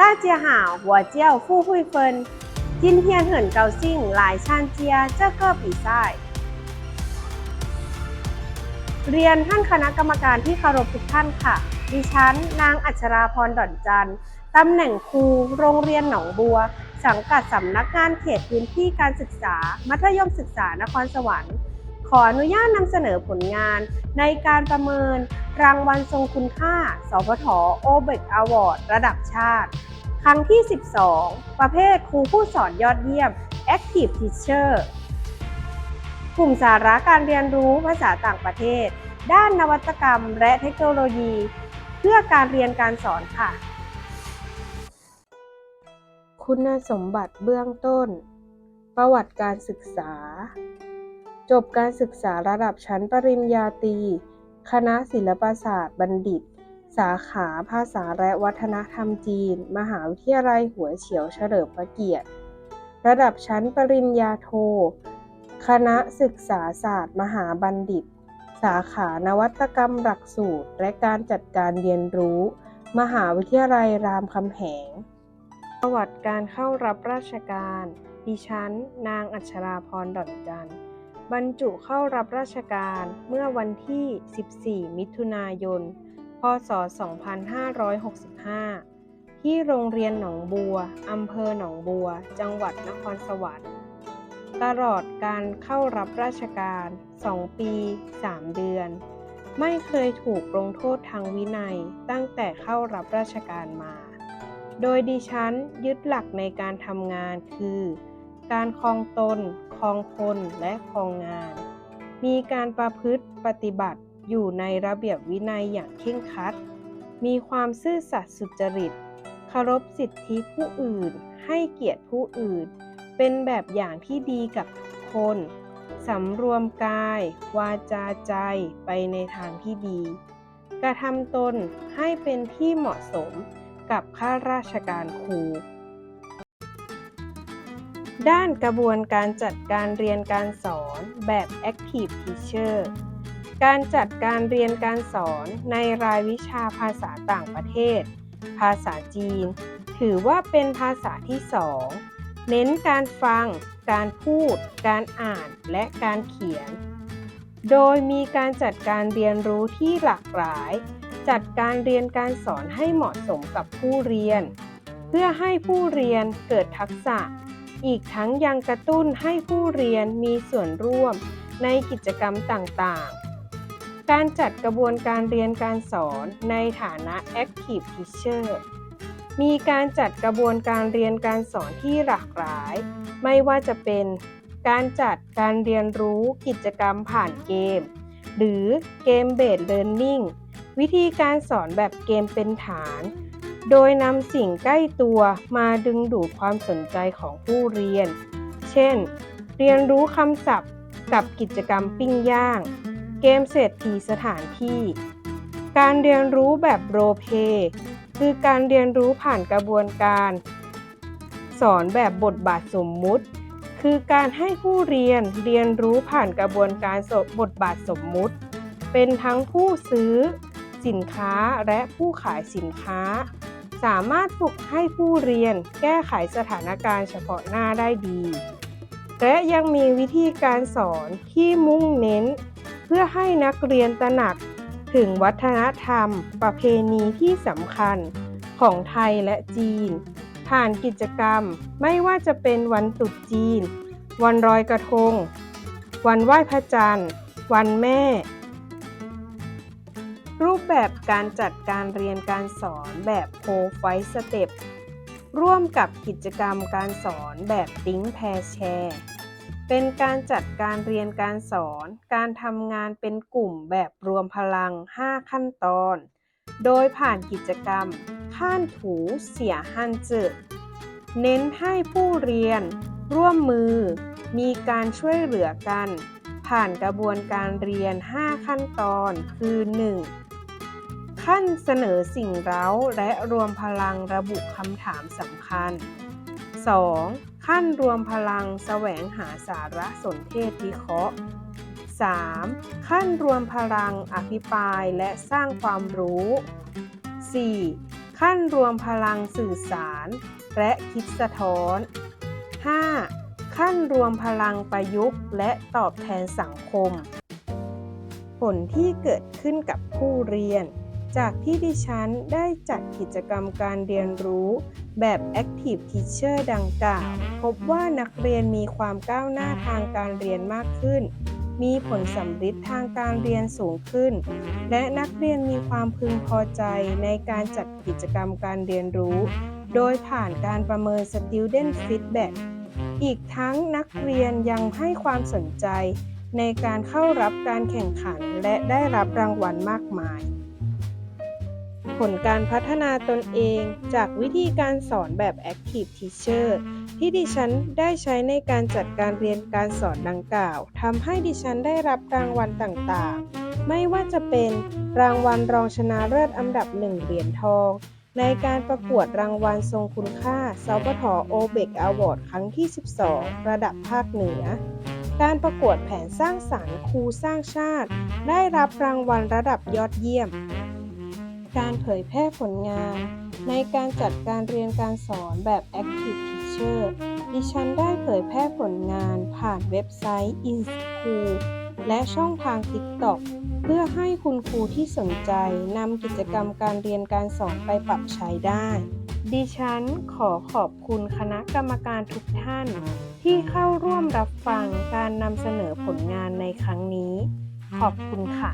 大家好เจียห่าวหัวเจียวฟู่หุยเฟินจินเฮียนเหินเกาซิ่งหลาาเจียเจ้าเก้อปีไส้เรียนท่านคณะกรรมการที่เคารพทุกท่านค่ะ ดิฉัน นางอัชราพรดอนจันทร์ตำแหน่งครู โรงเรียนหนองบัว สังกัดสำนักงานเขตพื้นที่การศึกษา มัธยมศึกษานครสวรรค์ ขออนุญาตนำเสนอผลงานในการประเมินรางวัลทรงคุณค่า สพทโอเบกอวอร์ดระดับชาติ ครั้งที่ 12 ประเภทครูผู้สอนยอดเยี่ยม Active Teacher กลุ่มสาระการเรียนรู้ภาษาต่างประเทศ ด้านนวัตกรรมและเทคโนโลยี เพื่อการเรียนการสอนค่ะ คุณสมบัติเบื้องต้น ประวัติการศึกษา จบการศึกษาระดับชั้นปริญญาตรี คณะศิลปศาสตร์บัณฑิต สาขาภาษาและวัฒนธรรมจีน มหาวิทยาลัยหัวเฉียวเฉลิมพระเกียรติ ระดับชั้นปริญญาโท คณะศึกษาศาสตร์มหาบัณฑิต สาขานวัตกรรมหลักสูตร และการจัดการเรียนรู้ มหาวิทยาลัยรามคำแหง ประวัติการเข้ารับราชการ ดิฉัน นางอัชราพรดอนจันทร์ บรรจุเข้ารับราชการเมื่อวันที่ 14 มิถุนายน พศ 2565 ที่โรงเรียนหนองบัว อำเภอหนองบัว จังหวัดนครสวรรค์ ตลอดการเข้ารับราชการ 2 ปี 3 เดือน ไม่เคยถูกลงโทษทางวินัยตั้งแต่เข้ารับราชการมา โดยดิฉันยึดหลักในการทำงานคือ การครองตนครองคนและครองงาน มีการประพฤติปฏิบัติอยู่ในระเบียบวินัยอย่างเคร่งครัด มีความซื่อสัตย์สุจริตเคารพสิทธิผู้อื่น ให้เกียรติผู้อื่น เป็นแบบอย่างที่ดีกับทุกคน สำรวมกาย วาจาใจไปในทางที่ดี กระทำตนให้เป็นที่เหมาะสมกับข้าราชการครู ด้านกระบวนการจัดการเรียนการสอนแบบ Active Teacher การจัดการเรียนการสอนในรายวิชาภาษาต่างประเทศ ภาษาจีน ถือว่าเป็นภาษาที่สองเน้นการฟัง การพูด การอ่าน และการเขียน โดยมีการจัดการเรียนรู้ที่หลากหลาย จัดการเรียนการสอนให้เหมาะสมกับผู้เรียน เพื่อให้ผู้เรียนเกิดทักษะ อีกทั้งยังกระตุ้นให้ผู้เรียนมีส่วนร่วมในกิจกรรมต่างๆ การจัดกระบวนการเรียนการสอนในฐานะ Active Teacher มีการจัดกระบวนการเรียนการสอนที่หลากหลาย ไม่ว่าจะเป็นการจัดการเรียนรู้กิจกรรมผ่านเกม หรือเกมเบสเลิร์นนิ่งวิธีการสอนแบบเกมเป็นฐาน โดยนำสิ่งใกล้ตัวมาดึงดูดความสนใจของผู้เรียน เช่น เรียนรู้คำศัพท์กับกิจกรรมปิ้งย่าง เกมเศรษฐีสถานที่ การเรียนรู้แบบโรเพคือการเรียนรู้ผ่านกระบวนการ สอนแบบบทบาทสมมุติ คือการให้ผู้เรียนเรียนรู้ผ่านกระบวนการบทบาทสมมุติ เป็นทั้งผู้ซื้อสินค้าและผู้ขายสินค้า สามารถฝึกให้ผู้เรียนแก้ไขสถานการณ์เฉพาะหน้าได้ดี และยังมีวิธีการสอนที่มุ่งเน้น เพื่อให้นักเรียนตระหนักถึงวัฒนธรรม ประเพณีที่สำคัญของไทยและจีน ผ่านกิจกรรมไม่ว่าจะเป็นวันตรุษจีน วันรอยกระทง วันไหว้พระจันทร์ วันแม่ ปแบบการจัดการเรียนการสอนแบบโ o ไฟสเต็ปร่วมกับกิจกรรมการสอนแบบติ้งแพรแชร์เป็นการจัดการเรียนการสอน การทำงานเป็นกลุ่มแบบรวมพลัง 5 ขั้นตอน โดยผ่านกิจกรรมข้านถูเสียฮันจืเน้นให้ผู้เรียน ร่วมมือ มีการช่วยเหลือกัน ผ่านกระบวนการเรียน 5 ขั้นตอน คือ 1. ขั้นเสนอสิ่งเร้าและรวมพลังระบุคำถามสำคัญ 2. ขั้นรวมพลังแสวงหาสาระสนเทศวิเคราะห์ 3. ขั้นรวมพลังอภิปรายและสร้างความรู้ 4. ขั้ขั้นรวมพลังสื่อสาร และคิดสะท้อน 5. ขั้นรวมพลังประยุกต์ และตอบแทนสังคม ผลที่เกิดขึ้นกับผู้เรียน จากที่ดิฉันได้จัดกิจกรรมการเรียนรู้ แบบ Active Teacher ดังกล่าว พบว่านักเรียนมีความก้าวหน้าทางการเรียนมากขึ้น มีผลสำฤทธิ์ทางการเรียนสูงขึ้น และนักเรียนมีความพึงพอใจในการจัดกิจกรรมการเรียนรู้ โดยผ่านการประเมิน Student Feedback อีกทั้งนักเรียนยังให้ความสนใจในการเข้ารับการแข่งขันและได้รับรางวัลมากมาย ผลการพัฒนาตนเองจากวิธีการสอนแบบ Active Teacher ที่ดิฉันได้ใช้ในการจัดการเรียนการสอนดังกล่าวทำให้ดิฉันได้รับรางวัลต่างๆ ไม่ว่าจะเป็นรางวัลรองชนะเลิศอันดับหนึ่งเหรียญทอง ในการประกวดรางวัลทรงคุณค่าสปทโอเบกอวอร์ดครั้งที่ 12 ระดับภาคเหนือ การประกวดแผนสร้างสรรค์ครูสร้างชาติ ได้รับรางวัลระดับยอดเยี่ยม การเผยแพร่ผลงาน ในการจัดการเรียนการสอนแบบ Active Teacher ดิฉันได้เผยแพร่ผลงานผ่านเว็บไซต์ InSchool และช่องทาง TikTok เพื่อให้คุณครูที่สนใจนำกิจกรรมการเรียนการสอนไปปรับใช้ได้ ดิฉันขอขอบคุณคณะกรรมการทุกท่าน ที่เข้าร่วมรับฟังการนำเสนอผลงานในครั้งนี้ ขอบคุณค่ะ